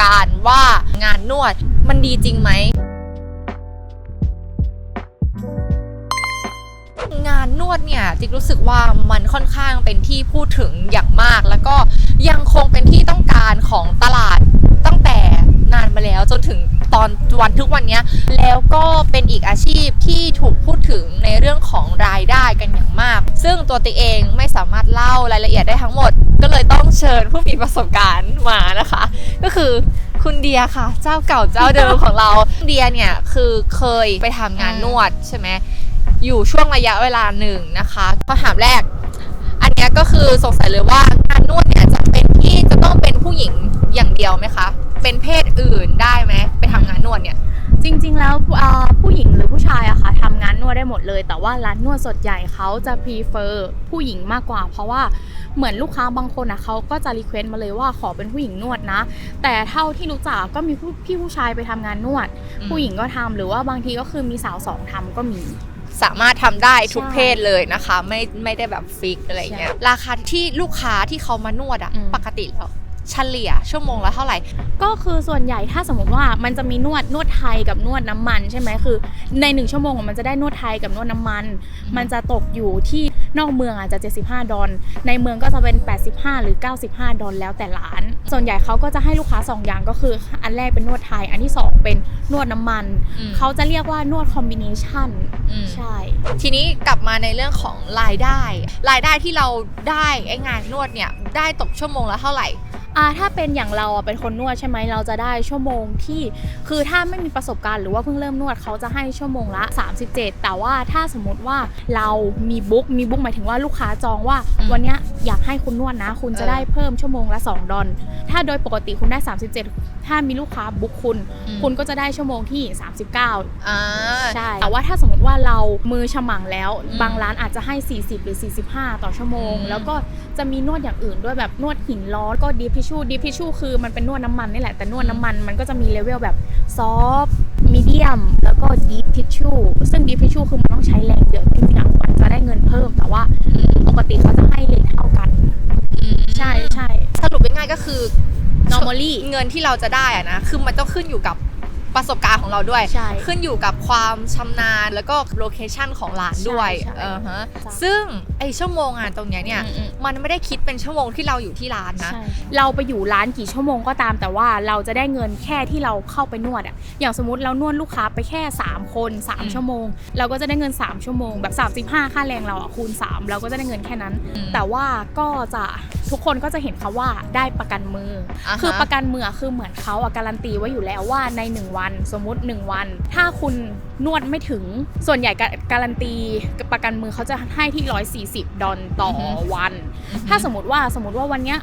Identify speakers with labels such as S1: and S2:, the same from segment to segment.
S1: การณ์ว่างานนวดมันดีจริงไหม งานนวดเนี่ยจิ๊กรู้สึกว่ามันค่อนข้างเป็นที่พูดถึงอย่างมาก แล้วก็ยังคงเป็นที่ต้องการของตลาดตั้งแต่นานมาแล้วจนถึงตอนวันทุกวันนี้แล้วก็เป็นอีกอาชีพที่ถูกพูด ซึ่งตัวติ๊กเองไม่สามารถเล่ารายละเอียดได้ทั้งหมด ก็เลยต้องเชิญผู้มีประสบการณ์มานะคะ ก็คือคุณเดียค่ะ เจ้าเก่าเจ้าเดิมของเราเดียเนี่ยคือเคยไปทำงานนวดใช่ไหมอยู่ช่วงระยะเวลาหนึ่งนะคะคำถามแรก อันนี้ก็คือสงสัยเลยว่างานนวดเนี่ยจะเป็นที่จะต้องเป็นผู้หญิงอย่างเดียวไหมคะ เป็นเพศอื่นได้ไหมไปทำงานนวดเนี่ย
S2: จริง ๆ แล้วผู้หญิง ชายอะค่ะทำงานนวดได้หมดเลย แต่ว่าร้านนวดสดใหญ่เขาจะ prefer ผู้หญิงมากกว่า เพราะว่าเหมือนลูกค้าบางคนอะเขาก็จะรีเควสต์มาเลยว่าขอเป็นผู้หญิงนวดนะ แต่เท่าที่รู้จักก็มีผู้พี่ผู้ชายไปทำงานนวด
S1: อืม
S2: ผู้หญิงก็ทำหรือว่าบางทีก็คือมีสาวสองทำก็มี
S1: สามารถทำได้ทุก
S2: ใช่
S1: เพศเลยนะคะ ไม่ไม่ได้แบบฟิกอะไรเงี้ย
S2: ใช่
S1: ราคาที่ลูกค้าที่เขามานวดอะ
S2: อืม
S1: ปกติแล้ว เฉลี่ยชั่วโมงละเท่าไหร่
S2: ก็คือส่วนใหญ่ถ้าสมมติว่ามันจะมีนวดนวดไทยกับนวดน้ำมันใช่ไหมคือ ในหนึ่งชั่วโมงอะมันจะได้นวดไทยกับนวดน้ำมัน มันจะตกอยู่ที่นอกเมืองอาจจะ 75 ดอลในเมืองก็จะเป็น 85 หรือ 95 ดอลแล้วแต่ร้าน ส่วนใหญ่เขาก็จะให้ลูกค้า 2 อย่างก็คือ อันแรกเป็นนวดไทย อันที่ 2 เป็นนวดน้ำมัน
S1: อืม
S2: เขาจะเรียกว่านวดคอมบิเนชัน
S1: อืม
S2: ใช่
S1: ทีนี้กลับมาในเรื่องของรายได้ รายได้ที่เราได้ไอ้งานนวดเนี่ยได้ตกชั่วโมงละเท่าไหร่
S2: อ่าถ้าเป็นอย่างเราอะเป็นคนนวดใช่ไหมเราจะได้ชั่วโมงที่ คือถ้าไม่มีประสบการณ์หรือว่าเพิ่งเริ่มนวดเขาจะให้ชั่วโมงละ 37 แต่ว่าถ้าสมมติว่าเรามีบุ๊กมีบุ๊กหมายถึงว่าลูกค้าจองว่า
S1: อืม
S2: วันเนี้ยอยากให้คุณนวดนะ คุณจะ
S1: เออ
S2: ได้เพิ่มชั่วโมงละ 2 ดอลถ้าโดยปกติคุณได้ 37 ถ้ามีลูกค้าบุ๊กคุณ คุณก็จะได้ชั่วโมงที่ 39
S1: อ่า
S2: ใช่แต่ว่าถ้าสมมติว่าเรามือฉมังแล้ว
S1: อืม
S2: บางร้านอาจจะให้ 40 หรือ 45 ต่อชั่วโมง
S1: อืม
S2: แล้วก็จะมีนวดอย่างอื่นด้วยแบบนวดหินร้อนก็ดีพิชูดีพิชูคือมันเป็นนวดน้ำมันนี่แหละแต่นวดน้ำมันมันก็จะมีเลเวลแบบซอฟมีเดียมแล้วก็ดีพิชูซึ่งดีพิชูคือมันต้องใช้แรงเยอะจริงๆอะมันจะได้เงินเพิ่ม แต่ว่าปกติเขาจะให้เลทเท่ากัน
S1: อืม
S2: ใช่ใช่
S1: สรุปง่ายๆก็คือ
S2: normally
S1: เงินที่เราจะได้อะนะคือมันต้องขึ้นอยู่กับ ประสบการณ์ของเราด้วย
S2: ใช่
S1: ขึ้นอยู่กับความชำนาญแล้วก็โลเคชันของร้านด้วย
S2: ใช่ใช่
S1: เออฮะ
S2: ใช่
S1: ซึ่งไอชั่วโมงงานตรงเนี้ยเนี่ย
S2: อืม
S1: มันไม่ได้คิดเป็นชั่วโมงที่เราอยู่ที่ร้านนะ
S2: ใช่ เราไปอยู่ร้านกี่ชั่วโมงก็ตามแต่ว่าเราจะได้เงินแค่ที่เราเข้าไปนวดอะอย่างสมมติเรานวดลูกค้าไปแค่ 3 คน
S1: อืม
S2: 3 ชั่วโมง เราก็จะได้เงิน 3 ชั่วโมง แบบ 35 ค่าแรงเราอะคูณ 3 เราก็จะได้เงินแค่นั้น
S1: อืม
S2: แต่ว่าก็จะ ทุกคนก็จะเห็นคาว่าได้ประกันมืออา
S1: ฮะ
S2: คือประกันมืออะคือเหมือนเขาอะการันตีไว้อยู่แล้วว่าใน 1 วัน สมมุติ 1 วัน ถ้าคุณนวดไม่ถึงส่วนใหญ่กะการันตีประกันมือเขาจะให้ที่ 140 ดอลต่อวัน ถ้าสมมติว่าสมมติว่าวันเนี้ย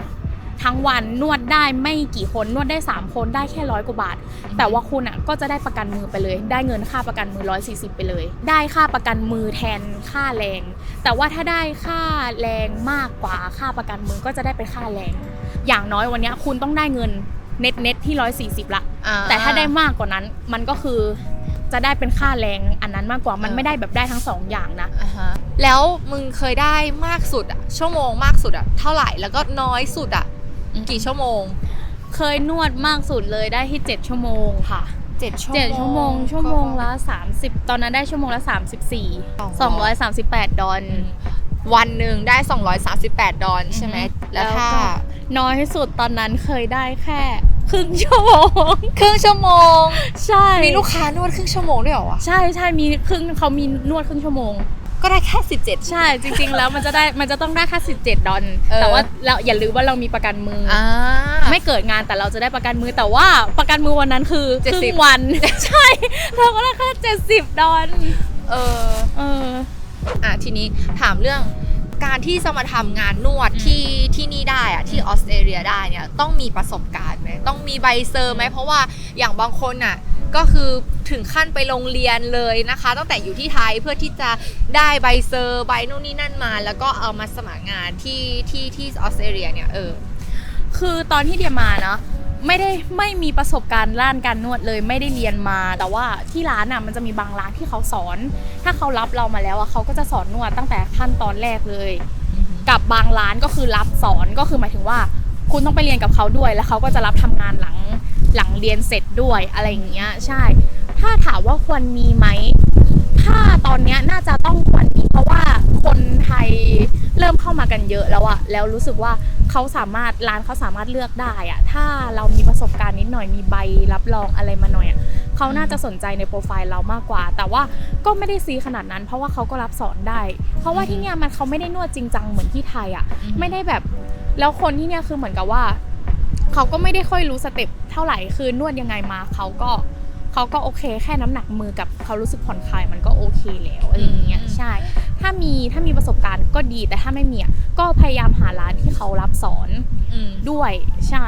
S2: ทั้งวันนวดได้ไม่กี่คนนวดได้ 3 คนได้แค่ร้อยกว่าบาท แต่ว่าคุณอะก็จะได้ประกันมือไปเลย ได้เงินค่าประกันมือ 140 ไปเลย ได้ค่าประกันมือแทนค่าแรง แต่ว่าถ้าได้ค่าแรงมากกว่าค่าประกันมือก็จะได้เป็นค่าแรง อย่างน้อยวันเนี้ยคุณต้องได้เงินเน็ตเน็ตที่ 140ละ
S1: อ่
S2: แต่ถ้าได้มากกว่านั้นมันก็คือจะได้เป็นค่าแรงอันนั้นมากกว่ามันไม่ได้แบบได้ทั้งสองอย่างนะ
S1: อ่าฮะแล้วมึงเคยได้มากสุดอะชั่วโมงมากสุดอะเท่าไหร่แล้วก็น้อยสุดอะ
S2: อืม
S1: กี่ชั่วโมง
S2: เคยนวดมากสุดเลยได้ที่ 7 ชั่วโมงค่ะ
S1: เจ็ดชั่วโมง
S2: เจ็ดชั่วโมง ชั่วโมงละ 30 ตอนนั้นได้ชั่วโมงละ 34 238 ดอล
S1: อืมวันหนึ่งได้ 238 ดอลใช่ไหม
S2: อือฮึ
S1: แล้ว
S2: แล้วก็
S1: ถ้า
S2: น้อยที่สุดตอนนั้นเคยได้แค่ ครึ่งชั่วโมง
S1: ครึ่งชั่วโมง
S2: ใช่
S1: มีลูกค้านวดครึ่งชั่วโมงด้วยเหรอวะ
S2: ใช่ใช่มีครึ่งเขามีนวดครึ่งชั่วโมง
S1: ก็ได้แค่17
S2: ใช่ จริง ๆ แล้วมันจะได้มันจะต้องได้แค่17 ดอล
S1: เออ
S2: แต่ว่าเราอย่าลืมว่าเรามีประกันมืออ
S1: อ่า
S2: ไม่เกิดงานแต่เราจะได้ประกันมือแต่ว่าประกันมือวันนั้นคือครึ่ง
S1: 70
S2: วัน ใช่ เราก็ได้แค่70 ดอล
S1: เออ
S2: เออ
S1: อะทีนี้ถามเรื่องการที่จะมาทำงานนวด
S2: อืม
S1: ที่ที่นี่ได้อะที่ออสเตรเลียได้เนี่ยต้องมีประสบการณ์ไหมต้องมีใบเซอร์ไหมเพราะว่าอย่างบางคนอะ ก็คือถึงขั้นไปโรงเรียนเลยนะคะ ตั้งแต่อยู่ที่ไทยเพื่อที่จะได้ใบเซอร์ใบนู่นนี่นั่นมา แล้วก็เอามาสมัครงานที่ที่ที่ออสเตรเลียเนี่ยเออ
S2: คือตอนที่เดียมาเนาะไม่ได้ไม่มีประสบการณ์ด้านการนวดเลยไม่ได้เรียนมา แต่ว่าที่ร้านอะมันจะมีบางร้านที่เขาสอน ถ้าเขารับเรามาแล้วอะเขาก็จะสอนนวดตั้งแต่ขั้นตอนแรกเลย กับบางร้านก็คือรับสอนก็คือหมายถึงว่า คุณต้องไปเรียนกับเขาด้วยแล้วเขาก็จะรับทำงานหลัง หลังเรียนเสร็จด้วยอะไรอย่างเงี้ยใช่ ถ้าถามว่าควรมีไหมถ้าตอนเนี้ยน่าจะต้องควรมีเพราะว่าคนไทยเริ่มเข้ามากันเยอะแล้วอะแล้วรู้สึกว่าเขาสามารถร้านเขาสามารถเลือกได้อะถ้าเรามีประสบการณ์นิดหน่อยมีใบรับรองอะไรมาหน่อยอะเขาน่าจะสนใจในโปรไฟล์เรามากกว่า แต่ว่าก็ไม่ได้ซีขนาดนั้น เพราะว่าเขาก็รับสอนได้ เพราะว่าที่เนี่ยมันเขาไม่ได้นวดจริงจังเหมือนที่ไทยอะไม่ได้แบบแล้วคนที่เนี่ยคือเหมือนกับว่า เขาก็ไม่ได้ค่อยรู้สเต็ปเท่าไหร่คือนวดยังไงมาเขาก็เขาก็โอเค แค่น้ำหนักมือกับเขารู้สึกผ่อนคลายมันก็โอเคแล้วอะไรอย่างเงี้ย
S1: อืม
S2: ใช่ ถ้ามีถ้ามีประสบการณ์ก็ดีแต่ถ้าไม่มีอะก็พยายามหาร้านที่เขารับสอน
S1: อืม
S2: ด้วยใช่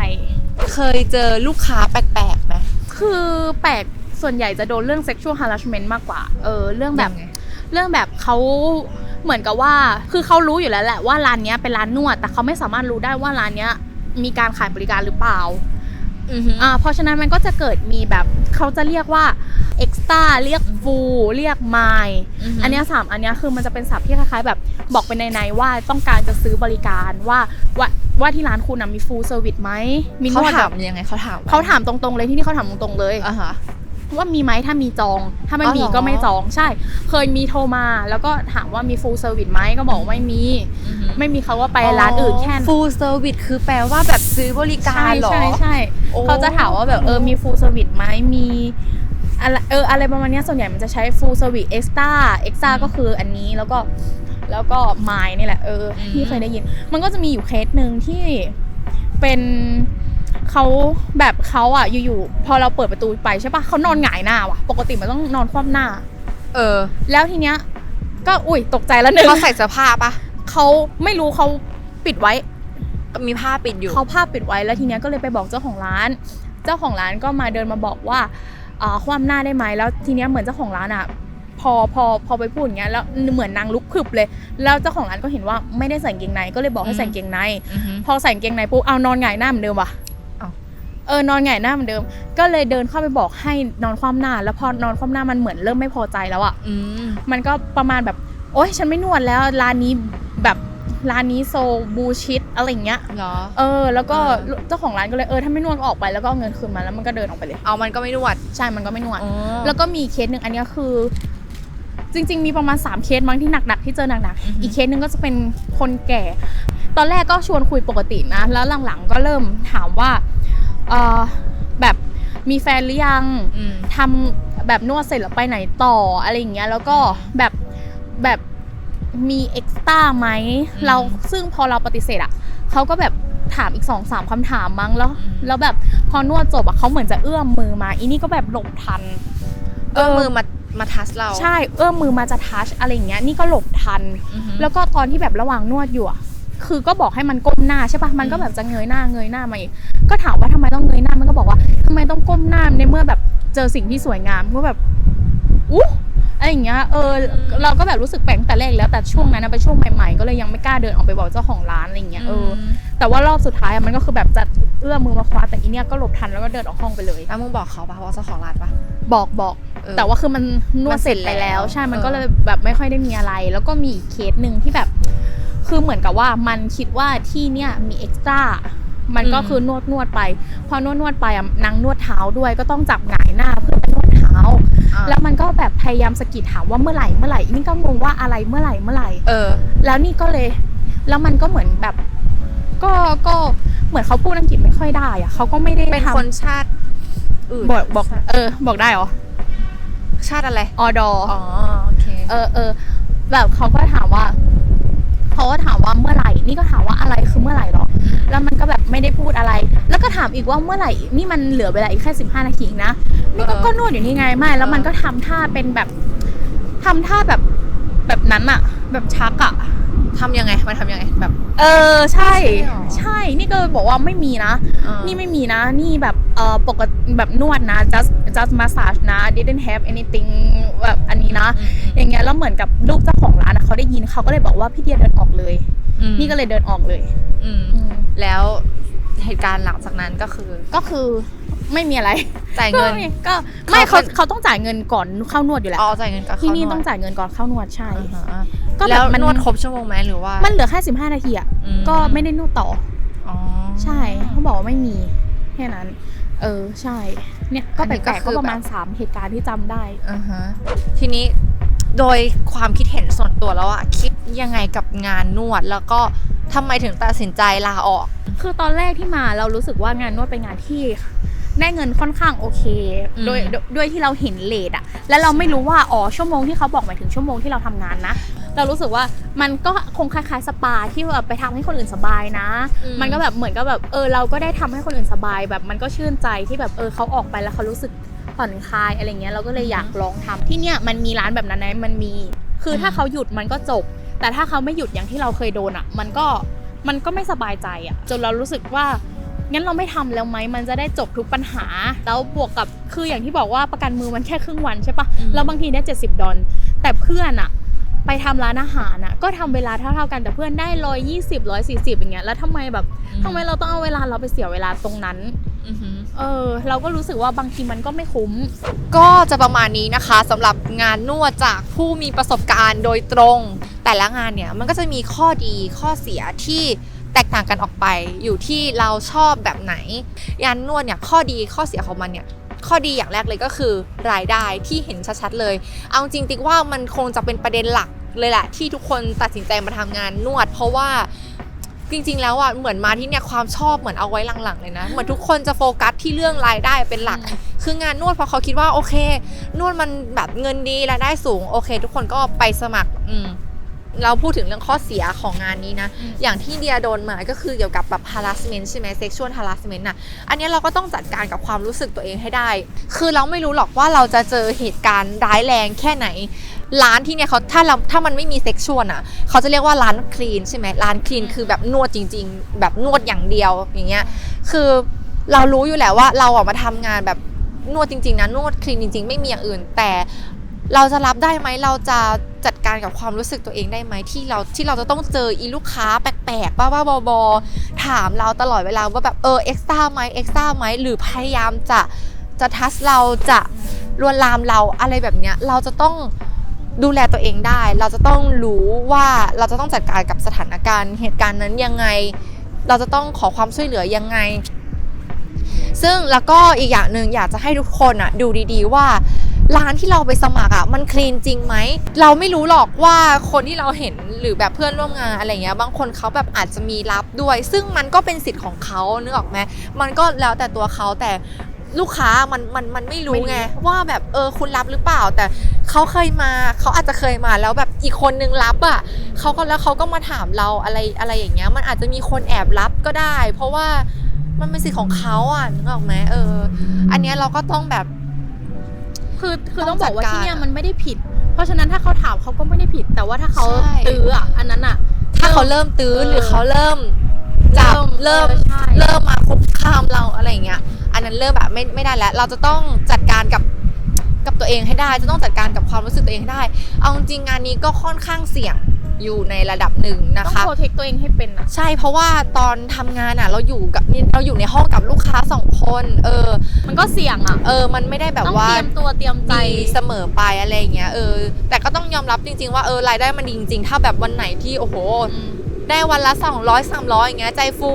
S1: เคยเจอลูกค้าแปลกๆไหม
S2: คือแปลกส่วนใหญ่จะโดนเรื่อง sexual harassment มากกว่า เออ เรื่องแบบ
S1: ยังไง
S2: เรื่องแบบเขาเหมือนกับว่า คือเขารู้อยู่แล้วแหละว่าร้านเนี้ยเป็นร้านนวด แต่เขาไม่สามารถรู้ได้ว่าร้านเนี้ย มีการขายบริการหรือเปล่า
S1: อือฮึ
S2: อ่าเพราะฉะนั้นมันก็จะเกิดมีแบบเขาจะเรียกว่า extra เรียก full เรียก my
S1: ฮึ
S2: อันเนี้ยสามอันเนี้ยคือมันจะเป็นศัพท์ที่คล้ายๆ แบบบอกไปในๆว่าต้องการจะซื้อบริการว่าว่าว่าที่ร้านคุณนะมี full service ไหมมีน
S1: เขา
S2: วด
S1: ถา
S2: แบ
S1: ม
S2: บ
S1: ยังไงเขาถาม
S2: เขาถามตรงๆเลยที่นี่เขาถามตรงๆเลย
S1: อ่าฮะ
S2: ว่ามีไหมถ้ามีจอง ถ้าไม่
S1: อ๋อ
S2: มี
S1: เหรอ
S2: ก็ไม่จองใช่ เคยมีโทรมา แล้วก็ถามว่ามี full service ไหมก็บอกว่าไม่มี ไม่มีเขาก็ไปร้านอื่นแค่นั้น
S1: ฟูลเซอร์วิสคือแปลว่าแบบซื้อบริกา
S2: ใช่
S1: รเหรอ
S2: ใช่ใช่
S1: โอ้
S2: เขาจะถามว่าแบบเออมี full service ไหมมีอะไรเอออะไรประมาณเนี้ยส่วนใหญ่มันจะใช้ full service extra extra ก็คืออันนี้แล้วก็แล้วก็ my นี่แหละเอออที่เคยได้ยิน มันก็จะมีอยู่เคสหนึ่งที่เป็น เขาแบบเขาอะอยู่ๆพอเราเปิดประตูไปใช่ปะเขานอนหงายหน้าว่ะ ปกติมันต้องนอนคว่ำหน้า
S1: เออ
S2: แล้วทีเนี้ย ก็อุ้ยตกใจแล้วหนึ่ง
S1: เขาใส่เสื้อผ้าปะ
S2: เขาไม่รู้เขาปิดไว้
S1: มีผ้าปิดอยู่
S2: เขาผ้าปิดไว้แล้วทีเนี้ยก็เลยไปบอกเจ้าของร้าน เจ้าของร้านก็มาเดินมาบอกว่าอ่าคว่ำหน้าได้ไหมแล้วทีเนี้ยเหมือนเจ้าของร้านอะพอพอพอไปพูดอย่างเงี้ยแล้วเหมือนนางลุกพรึบเลย แล้วเจ้าของร้านก็เห็นว่าไม่ได้ใส่กางเกงในก็เลยบอกให้ใส่กางเกงใน
S1: อือฮึ
S2: พอใส่กางเกงในปุ๊บเอานอนหงายหน้าเหมือนเดิมว่ะ
S1: อ้าว
S2: เออนอนหงายหน้าเหมือนเดิม ก็เลยเดินเข้าไปบอกให้นอนคว่ำหน้า แล้วพอนอนคว่ำหน้ามันเหมือนเริ่มไม่พอใจแล้วอะ
S1: อืม
S2: มันก็ประมาณแบบ โอ๊ยฉันไม่นวดแล้วร้านนี้แบบร้านนี้โซบูชิตอะไรอย่างเงี้ย
S1: เหรอ
S2: เออ แล้วก็
S1: เออ
S2: เจ้าของร้านก็เลยเออถ้าไม่นวดก็ออกไปแล้วก็เอาเงินคืนมาแล้วมันก็เดินออกไปเลย
S1: เอามันก็ไม่นวด
S2: ใช่ มันก็ไม่นวด
S1: อ๋อ
S2: แล้วก็มีเคสหนึ่งอันเนี้ยคือ จริง ๆ มีประมาณ 3 เคสมั้งที่หนักๆที่เจอหนัก
S1: อือฮึ
S2: ๆอีกเคสหนึ่งก็จะเป็นคนแก่ ตอนแรกก็ชวนคุยปกตินะ แล้วหลังๆก็เริ่มถามว่า เออแบบมีแฟนหรือยัง
S1: อืม
S2: ทำแบบนวดเสร็จแล้วไปไหนต่ออะไรอย่างเงี้ยแล้วก็แบบแบบมีเอ็กซ์ต้าไหม
S1: อืม
S2: เราซึ่งพอเราปฏิเสธอะเขาก็แบบถามอีกสองสามคำถามมั้งแล้ว
S1: อืม
S2: แล้วแบบพอนวดจบอะเขาเหมือนจะเอื้อมมือมาอีนี่ก็แบบหลบทัน
S1: เออมือมามาทัชเรา
S2: ใช่เอื้อมมือมาจะทัชอะไรอย่างเงี้ยนี่ก็หลบทัน
S1: อือฮึ
S2: แล้วก็ตอนที่แบบระหว่างนวดอยู่อะคือก็บอกให้มันก้มหน้าใช่ปะมันก็แบบจะเงยหน้าเงยหน้ามาอีก ก็ถามว่าทำไมต้องเงยหน้ามันก็บอกว่าทำไมต้องก้มหน้าในเมื่อแบบเจอสิ่งที่สวยงามก็แบบอู้อะไรอย่างเงี้ย เออ เราก็แบบรู้สึกแปลกตั้งแต่แรกแล้ว แต่ช่วงนั้นนะเป็นช่วงใหม่ๆ ก็เลยยังไม่กล้าเดินออกไปบอกเจ้าของร้านอะไรอย่างเงี้ย เออ แต่ว่ารอบสุดท้ายอะมันก็คือแบบจะเอื้อมมือมาคว้าแต่อีเนี่ยก็หลบทันแล้วก็เดินออกห้องไปเลย
S1: แล้วมึงบอกเขาปะว่าเจ้าของร้านปะ
S2: บอกบอก
S1: เออ
S2: แต่ว่าคือมันนวดเสร็จไปแล้ว ใช่ มันก็เลยแบบไม่ค่อยได้มีอะไร แล้วก็มีอีกเคสหนึ่งที่แบบ คือเหมือนกับว่ามันคิดว่าที่เนี่ยมีเอ็กซ์ตร้า มันก็คือนวดนวดไป พอนวดนวดไปอะนางนวดเท้าด้วยก็ต้องจับหงายหน้าเพื่อไปนวดเท้า
S1: อะ
S2: แล้วมันก็แบบพยายามสะกิดถามว่าเมื่อไหร่เมื่อไหร่นี่ก็งงว่าอะไรเมื่อไหร่เมื่อไหร่
S1: เออ
S2: แล้วนี่ก็เลย แล้วมันก็เหมือนแบบก็ก็เหมือนเขาพูดอังกฤษไม่ค่อยได้อะเขาก็ไม่ได้
S1: เป็น
S2: ทำ
S1: คนชาติอื่น
S2: บอกบอก เออ บอกได้เหรอ
S1: ชาติอะไร
S2: ออดอ
S1: อ๋อโอเค
S2: เออเออแบบเขาก็ถามว่าเขาก็ถามว่าเมื่อไหร่ นี่ก็ถามว่าอะไรคือเมื่อไหร่หรอามอีกว่าเมื่อไหร่นี่มันเหลือเวลาอีกแค่สิบห้านาทีเองนะนี่ก็
S1: เออ
S2: ก็นวดอยู่นี่ไงไม่แล้วมันก็ทำท่าเป็นแบบทำท่าแบบแบบนั้นอะแบบชักอะ
S1: ทำยังไงมันทำยังไงแบบ
S2: เออใช่
S1: ใช่หรอ
S2: ใช่นี่ก็บอกว่าไม่มีนะ
S1: อ่า
S2: นี่ไม่มีนะ นี่แบบเออปกติแบบนวดนะ just just massage นะ didn't have anything แบบอันนี้นะ
S1: อืม
S2: อย่างเงี้ยแล้วเหมือนกับลูกเจ้าของร้านอะเขาได้ยินเขาก็เลยบอกว่าพี่เดียเดินออกเลย
S1: อืม
S2: นี่ก็เลยเดินออกเลย
S1: อืม
S2: อืม
S1: แล้ว เหตุการณ์หลังจากนั้นก็คือ
S2: ก็คือไม่มีอะไร
S1: จ่ายเงิน
S2: ก็ไม่
S1: เขา
S2: เขาเขาต้องจ่ายเงินก่อนเข้านวดอยู่แล้ว
S1: อ๋อจ่ายเงินกับ
S2: ที่นี่
S1: เข้านวด
S2: ต้องจ่ายเงินก่อนเข้านวดใช่
S1: อ่าฮะ
S2: ก็แบบ
S1: แล้ว
S2: มัน
S1: นวดครบชั่วโมงไหมหรือว่า
S2: มันเหลือแค่สิบห้านาทีอะ
S1: อืม
S2: ก็ไม่ได้นวดต่อ
S1: อ๋อ
S2: ใช่เขาบอกว่าไม่มีแค่นั้น เออใช่ เนี่ยก็
S1: อัน
S2: แป
S1: นี้ก็
S2: ลกๆ
S1: คื
S2: ก็
S1: อ
S2: ประมาณ
S1: แบบ
S2: สามเหตุการณ์ที่จำได้
S1: อ่าฮะทีนี้โดยความคิดเห็นส่วนตัวแล้วอะคิดยังไงกับงานนวดแล้วก็ทำไมถึงตัดสินใจลาออก
S2: คือตอนแรกที่มาเรารู้สึกว่างานนวดเป็นงานที่ได้เงินค่อนข้างโอเค
S1: อืม
S2: โดยโดยด้วยที่เราเห็นเลทอะแล้วเราไม่รู้ว่าอ๋อชั่วโมงที่เขาบอกหมายถึงชั่วโมงที่เราทำงานนะ เรารู้สึกว่ามันก็คงคล้ายๆสปาที่แบบไปทำให้คนอื่นสบายนะ มันก็แบบเหมือนกับแบบเออเราก็ได้ทำให้คนอื่นสบาย แบบมันก็ชื่นใจที่แบบเออเขาออกไปแล้วเขารู้สึกผ่อนคลายอะไรเงี้ยเราก็เลยอยากลองทำที่เนี่ยมันมีร้านแบบนั้นนะมันมี คือถ้าเขาหยุดมันก็จบ แต่ถ้าเขาไม่หยุดอย่างที่เราเคยโดนอะมันก็ มันก็ไม่สบายใจอะจนเรารู้สึกว่างั้นเราไม่ทำแล้วไหมมันจะได้จบทุกปัญหา แล้วบวกกับคืออย่างที่บอกว่าประกันมือมันแค่ครึ่งวันใช่ปะ
S1: อืม
S2: แล้วบางทีได้ 70 ดอลแต่เพื่อนอะไปทำร้านอาหารอะก็ทำเวลาเท่าๆกันแต่เพื่อนได้ร้อยยี่สิบร้อยสี่สิบอย่างเงี้ยแล้วทำไมแบบทำไมเราต้องเอาเวลาเราไปเสียเวลาตรงนั้น
S1: อือหือ
S2: เออเราก็รู้สึกว่าบางทีมันก็ไม่คุ้ม
S1: ก็จะประมาณนี้นะคะสำหรับงานนวดจากผู้มีประสบการณ์โดยตรง แต่ละงานเนี่ยมันก็จะมีข้อดีข้อเสียที่แตกต่างกันออกไปอยู่ที่เราชอบแบบไหนงานนวดเนี่ยข้อดีข้อเสียของมันเนี่ยข้อดีอย่างแรกเลยก็คือรายได้ที่เห็นชัดๆเลย เอาจริงๆติ๊กว่ามันคงจะเป็นประเด็นหลักเลยแหละ ที่ทุกคนตัดสินใจมาทำงานนวด เพราะว่าจริงๆ แล้วอะเหมือนมาที่เนี่ยความชอบเหมือนเอาไว้หลังๆเลยนะเหมือนทุกคนจะโฟกัสที่เรื่องรายได้เป็นหลัก คืองานนวดเพราะเขาคิดว่าโอเค นวดมันแบบเงินดีรายได้สูงโอเค ทุกคนก็ไปสมัครอืม เราพูดถึงเรื่องข้อเสียของงานนี้นะ
S2: อืม
S1: อย่างที่เดียโดนมาก็คือเกี่ยวกับแบบ harassment ใช่ไหม sexual harassment น่ะ อันเนี้ยเราก็ต้องจัดการกับความรู้สึกตัวเองให้ได้ คือเราไม่รู้หรอกว่าเราจะเจอเหตุการณ์ร้ายแรงแค่ไหน ร้านที่เนี่ยเขาถ้าเราถ้ามันไม่มีเซ็กชวลอะ เขาจะเรียกว่าร้านคลีนใช่ไหมร้านคลีนคือแบบนวดจริง ๆ แบบนวดอย่างเดียวอย่างเงี้ย คือเรารู้อยู่แล้วว่าเราออกมาทำงานแบบนวดจริงๆนะนวดคลีนจริง ๆ ไม่มีอย่างอื่น แต่เราจะรับได้ไหมเราจะจัด การกับความรู้สึกตัวเองได้ไหมที่เราที่เราจะต้องเจออีลูกค้าแปลกๆบ้าๆบอๆถามเราตลอดเวลาว่าแบบเออเอ็กซ์ต้าไหมเอ็กซ์ต้าไหมหรือพยายามจะจะทัสเราจะลวนลามเราอะไรแบบเนี้ยเราจะต้องดูแลตัวเองได้ เราจะต้องรู้ว่าเราจะต้องจัดการกับสถานการณ์เหตุการณ์นั้นยังไง เราจะต้องขอความช่วยเหลือยังไง ซึ่งแล้วก็อีกอย่างหนึ่งอยากจะให้ทุกคนอะดูดีๆว่า ร้านที่เราไปสมัครอะมันคลีนจริงไหม เราไม่รู้หรอกว่าคนที่เราเห็นหรือแบบเพื่อนร่วมงานอะไรเงี้ยบางคนเขาแบบอาจจะมีรับด้วย ซึ่งมันก็เป็นสิทธิ์ของเขานึกออกไหมมันก็แล้วแต่ตัวเขาแต่ลูกค้ามันมันมันไม่รู้
S2: ไม่รู้
S1: ไง ว่าแบบเออคุณรับหรือเปล่า แต่เขาเคยมาเขาอาจจะเคยมาแล้วแบบอีกคนนึงรับอะเขาก็แล้วเขาก็มาถามเราอะไรอะไรอย่างเงี้ย มันอาจจะมีคนแอบรับก็ได้ เพราะว่ามันเป็นสิทธิ์ของเขาอะนึกออกไหมเออ อันเนี้ยเราก็ต้องแบบ
S2: คือคือ
S1: ต้
S2: ต้
S1: อ
S2: องงบอกว่า
S1: จัดการ
S2: ที่เนี่ยมันไม่ได้ผิด เพราะฉะนั้นถ้าเขาถามเขาก็ไม่ได้ผิด แต่ว่าถ้าเขา
S1: ใช่
S2: ตื้ออะอันนั้นอะ
S1: ถ้าเขาเริ่มตื้อ
S2: เออ
S1: หรือเขาเริ่มจับเริ่ม
S2: ออใช่
S1: เริ่มมาคุกคามเราอะไรอย่างเงี้ย อันนั้นเริ่มแบบไม่ไม่ได้แล้ว เราจะต้องจัดการกับกับตัวเองให้ได้ จะต้องจัดการกับความรู้สึกตัวเองให้ได้ เอาจริงๆงานนี้ก็ค่อนข้างเสี่ยง อยู่ในระดับหนึ่งนะ
S2: ต้อง
S1: คะ
S2: โปรเทคตัวเองให้เป็นนะ
S1: ใช่เพราะว่าตอนทำงานอะ เราอยู่กับเราอยู่ในห้องกับลูกค้าสองคน เออ
S2: มันก็เสี่ยงอะ
S1: เออ มันไม่ได้แบบ
S2: ต้อง
S1: ว่า
S2: เตรียมตัวเตรียมใจ
S1: ดีเสมอไปอะไรอย่างเงี้ยเออแต่ก็ต้องยอมรับจริง ๆ ว่าเออรายได้มันดีจริงๆ ถ้าแบบวันไหนที่โอ้โห
S2: อืม
S1: ได้วันละ 200 300 อย่างเงี้ยใจฟู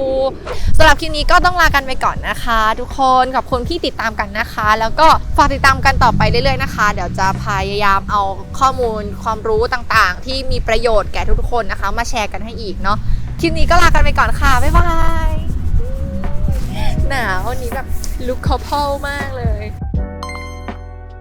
S1: สำหรับคลิปนี้ก็ต้องลากันไปก่อนนะคะ ทุกคนขอบคุณที่ติดตามกันนะคะ แล้วก็ฝากติดตามกันต่อไปเรื่อยๆนะคะ เดี๋ยวจะพยายามเอาข้อมูลความรู้ต่างๆ ที่มีประโยชน์แก่ทุกๆคนนะคะ มาแชร์กันให้อีกเนาะคลิปนี้ก็ลากันไปก่อนค่ะบ๊ายบายหนาววันนี้แบบลุคคอพอลมากเลย